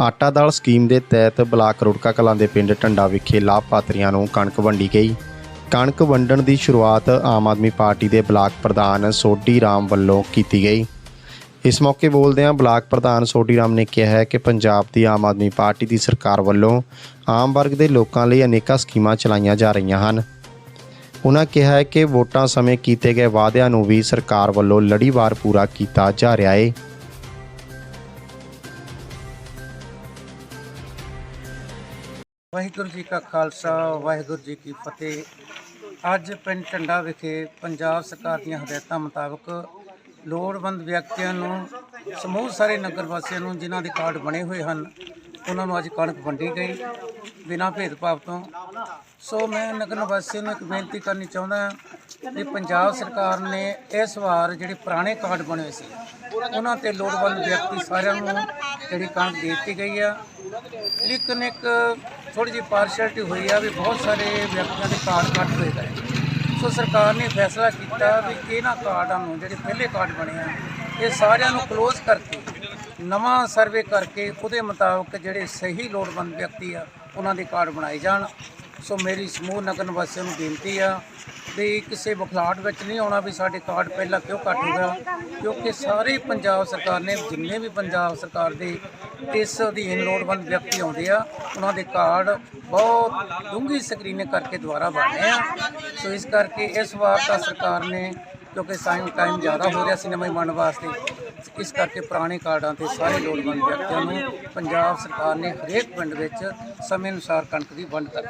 ਆਟਾ ਦਾਲ ਸਕੀਮ ਦੇ ਤਹਿਤ ਬਲਾਕ ਰੁੜਕਾ ਕਲਾਂ ਦੇ ਪਿੰਡ ਟੰਡਾ ਵਿਖੇ ਲਾਭਪਾਤਰੀਆਂ ਨੂੰ ਕਣਕ ਵੰਡੀ ਗਈ। ਕਣਕ ਵੰਡਣ ਦੀ ਸ਼ੁਰੂਆਤ ਆਮ ਆਦਮੀ ਪਾਰਟੀ ਦੇ ਬਲਾਕ ਪ੍ਰਧਾਨ ਸੋਢੀ ਰਾਮ ਵੱਲੋਂ ਕੀਤੀ ਗਈ। ਇਸ ਮੌਕੇ ਬੋਲਦਿਆਂ ਬਲਾਕ ਪ੍ਰਧਾਨ ਸੋਢੀ ਰਾਮ ਨੇ ਕਿਹਾ ਹੈ ਕਿ ਪੰਜਾਬ ਦੀ ਆਮ ਆਦਮੀ ਪਾਰਟੀ ਦੀ ਸਰਕਾਰ ਵੱਲੋਂ ਆਮ ਵਰਗ ਦੇ ਲੋਕਾਂ ਲਈ ਅਨੇਕਾਂ ਸਕੀਮਾਂ ਚਲਾਈਆਂ ਜਾ ਰਹੀਆਂ ਹਨ। ਉਹਨਾਂ ਕਿਹਾ ਹੈ ਕਿ ਵੋਟਾਂ ਸਮੇਂ ਕੀਤੇ ਗਏ ਵਾਅਦਿਆਂ ਨੂੰ ਵੀ ਸਰਕਾਰ ਵੱਲੋਂ ਲੜੀਵਾਰ ਪੂਰਾ ਕੀਤਾ ਜਾ ਰਿਹਾ ਹੈ ਵਾਹਿਗੁਰੂ ਜੀ ਕਾ ਖਾਲਸਾ, ਵਾਹਿਗੁਰੂ ਜੀ ਕੀ ਫਤਿਹ। ਅੱਜ ਪਿੰਡ ਟੰਡਾ ਵਿਖੇ ਪੰਜਾਬ ਸਰਕਾਰ ਦੀਆਂ ਹਦਾਇਤਾਂ ਮੁਤਾਬਕ ਲੋੜਵੰਦ ਵਿਅਕਤੀਆਂ ਨੂੰ, ਸਮੂਹ ਸਾਰੇ ਨਗਰ ਵਾਸੀਆਂ ਨੂੰ ਜਿਨ੍ਹਾਂ ਦੇ ਕਾਰਡ ਬਣੇ ਹੋਏ ਹਨ, ਉਹਨਾਂ ਨੂੰ ਅੱਜ ਕਣਕ ਵੰਡੀ ਗਈ ਬਿਨਾਂ ਭੇਦਭਾਵ ਤੋਂ। ਸੋ ਮੈਂ ਨਗਰ ਨਿਵਾਸੀਆਂ ਨੂੰ ਇੱਕ ਬੇਨਤੀ ਕਰਨੀ ਚਾਹੁੰਦਾ ਹਾਂ ਕਿ ਪੰਜਾਬ ਸਰਕਾਰ ਨੇ ਇਸ ਵਾਰ ਜਿਹੜੇ ਪੁਰਾਣੇ ਕਾਰਡ ਬਣੇ ਸੀ, ਉਹਨਾਂ ਤੇ ਲੋੜਵੰਦ ਵਿਅਕਤੀ ਸਾਰਿਆਂ ਨੂੰ ਜਿਹੜੀ ਕਣਕ ਦੇ ਦਿੱਤੀ ਗਈ ਆ। ਲੇਕਿਨ ਇੱਕ ਥੋੜੀ ਜਿਹੀ ਪਾਰਸ਼ੈਲਿਟੀ ਹੋਈ ਆ ਵੀ ਬਹੁਤ ਸਾਰੇ ਵਿਅਕਤੀਆਂ ਦੇ ਕਾਰਡ ਕੱਟ ਹੋਏ ਗਏ ਸੋ ਸਰਕਾਰ ਨੇ ਫੈਸਲਾ ਕੀਤਾ ਵੀ ਇਹਨਾਂ ਕਾਰਡਾਂ ਨੂੰ, ਜਿਹੜੇ ਪਹਿਲੇ ਕਾਰਡ ਬਣੇ ਆ, ਇਹ ਸਾਰਿਆਂ ਨੂੰ ਕਲੋਜ਼ ਕਰਕੇ, ਨਵਾਂ ਸਰਵੇ ਕਰਕੇ ਉਹਦੇ ਮੁਤਾਬਕ ਜਿਹੜੇ ਸਹੀ ਲੋੜਵੰਦ ਵਿਅਕਤੀ ਆ, ਉਹਨਾਂ ਦੇ ਕਾਰਡ ਬਣਾਏ ਜਾਣ। ਸੋ ਮੇਰੀ ਸਮੂਹ ਨਗਰ ਨਿਵਾਸੀਆਂ ਨੂੰ ਬੇਨਤੀ ਆ ਵੀ ਕਿਸੇ ਬਖਲਾਟ ਵਿੱਚ ਨਹੀਂ ਆਉਣਾ ਵੀ ਸਾਡੇ ਕਾਰਡ ਪਹਿਲਾਂ ਕਿਉਂ ਕੱਟ ਗਿਆ, ਕਿਉਂਕਿ ਸਾਰੇ ਪੰਜਾਬ ਸਰਕਾਰ ਨੇ, ਜਿੰਨੇ ਵੀ ਪੰਜਾਬ ਸਰਕਾਰ ਦੇ ਇਸ ਅਧੀਨ ਲੋੜਵੰਦ ਵਿਅਕਤੀ ਆਉਂਦੇ ਆ, ਉਹਨਾਂ ਦੇ ਕਾਰਡ ਬਹੁਤ ਡੂੰਘੀ ਸਕਰੀਨਿੰਗ ਕਰਕੇ ਦੁਬਾਰਾ ਬਣਨੇ ਆ। ਸੋ ਇਸ ਕਰਕੇ ਇਸ ਵਾਰ ਤਾਂ ਸਰਕਾਰ ਨੇ, ਕਿਉਂਕਿ ਸਾਈਨ ਟਾਈਮ ਜ਼ਿਆਦਾ ਹੋ ਰਿਹਾ ਸੀ ਨਵੇਂ ਮੰਨ ਵਾਸਤੇ, ਇਸ ਕਰਕੇ ਪੁਰਾਣੇ ਕਾਰਡਾਂ ਤੇ ਸਾਰੇ ਲੋੜਵੰਦ ਵਿਅਕਤੀਆਂ ਨੂੰ ਪੰਜਾਬ ਸਰਕਾਰ ਨੇ ਹਰੇਕ ਪਿੰਡ ਵਿੱਚ ਸਮੇਂ ਅਨੁਸਾਰ ਕਣਕ ਦੀ ਵੰਡ ਕਰ